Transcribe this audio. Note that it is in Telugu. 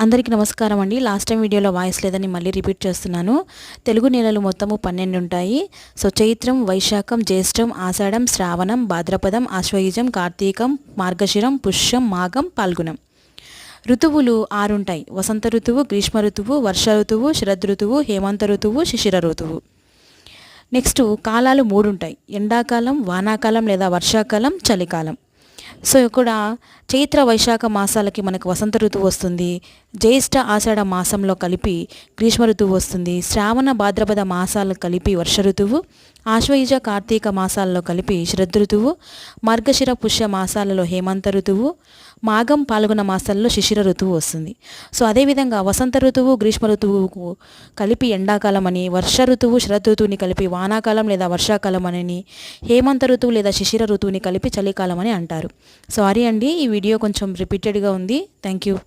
అందరికీ నమస్కారం అండి. లాస్ట్ టైం వీడియోలో వాయిస్ లేదని మళ్ళీ రిపీట్ చేస్తున్నాను. తెలుగు నెలలు మొత్తము పన్నెండు ఉంటాయి సో చైత్రం వైశాఖం జ్యేష్ఠం ఆషాఢం శ్రావణం భాద్రపదం ఆశ్వయుజం కార్తీకం మార్గశిరం పుష్యం మాఘం పాల్గుణం. ఋతువులు ఆరుంటాయి. వసంత ఋతువు గ్రీష్మ ఋతువు వర్ష ఋతువు శరద్ ఋతువు హేమంత ఋతువు శిశిర ఋతువు. నెక్స్ట్ కాలాలు మూడు ఉంటాయి ఎండాకాలం వానాకాలం లేదా వర్షాకాలం చలికాలం. సో ఇక్కడ చైత్ర వైశాఖ మాసాలకి మనకు వసంత ఋతువు వస్తుంది. జ్యేష్ఠ ఆషాఢ మాసంలో కలిపి గ్రీష్మ ఋతువు వస్తుంది. శ్రావణ భాద్రపద మాసాలు కలిపి వర్ష ఋతువు. ఆశ్వయుజ కార్తీక మాసాల్లో కలిపి శరద్ ఋతువు. మార్గశిర పుష్య మాసాలలో హేమంత ఋతువు. మాఘం పాల్గొన మాసాల్లో శిశిర ఋతువు వస్తుంది. సో అదేవిధంగా వసంత ఋతువు గ్రీష్మ ఋతువుకు కలిపి ఎండాకాలం అని వర్ష ఋతువు శరద్ ఋతువుని కలిపి వానాకాలం లేదా వర్షాకాలం అని హేమంత ఋతువు లేదా శిశిర ఋతువుని కలిపి చలికాలం అని అంటారు. సారీ అండి ఈ వీడియో కొంచెం రిపీటెడ్గా ఉంది. Thank you